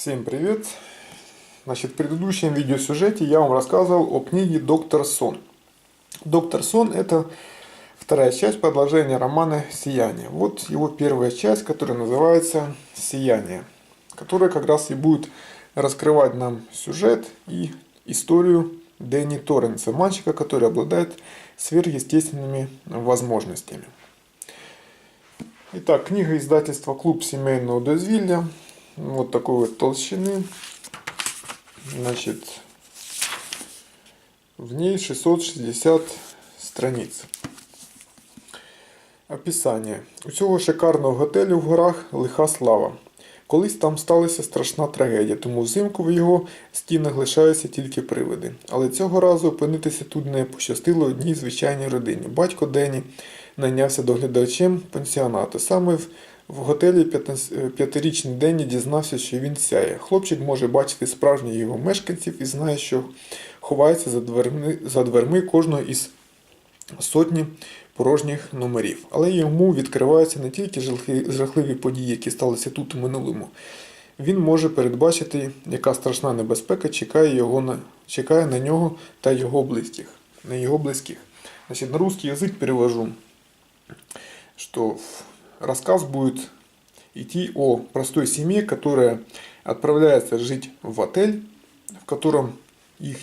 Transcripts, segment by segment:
Всем привет! Значит, в предыдущем видеосюжете я вам рассказывал о книге «Доктор Сон». «Доктор Сон» – это вторая часть продолжения романа «Сияние». Вот его первая часть, которая называется «Сияние», которая как раз и будет раскрывать нам сюжет и историю Дэнни Торренса, мальчика, который обладает сверхъестественными возможностями. Итак, книга издательства «Клуб семейного Дезвилля». Вот такой вот толщины. Значит, в ней 660 страниць. Описання. У цього шикарного готелю в горах лиха слава. Колись там сталася страшна трагедія, тому взимку в його стінах лишаються тільки привиди. Але цього разу опинитися тут не пощастило одній звичайній родині. Батько Дені найнявся доглядачем пансіонату. Саме в, готелі е, п'ятирічний Денні дізнався, що він сяє. Хлопчик може бачити справжніх його мешканців і знає, що ховається за дверми, за дверми кожного із сотні порожніх номерів. Але йому відкриваються не тільки жахливі події, які сталися тут у минулому. Він може передбачити, яка страшна небезпека чекає, його на, чекає на нього та його близьких. На його близьких. Значит, на русский язык перевожу, что рассказ будет идти о простой семье, которая отправляется жить в отель, в котором их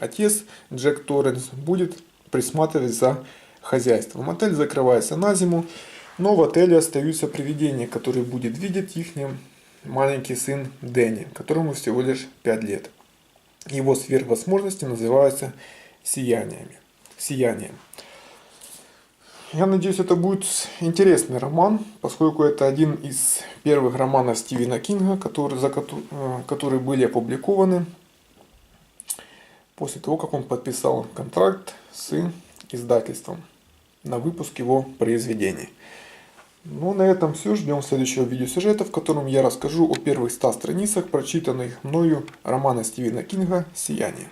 отец Джек Торренс будет присматривать за хозяйством. Отель закрывается на зиму, но в отеле остаются привидения, которые будет видеть их маленький сын Дэнни, которому всего лишь 5 лет. Его сверхвозможности называются сияниями. Сиянием. Я надеюсь, это будет интересный роман, поскольку это один из первых романов Стивена Кинга, который, за, э, которые были опубликованы после того, как он подписал контракт с издательством на выпуск его произведений. Ну, на этом все. Ждем следующего видеосюжета, в котором я расскажу о первых 100 страницах, прочитанных мною романа Стивена Кинга «Сияние».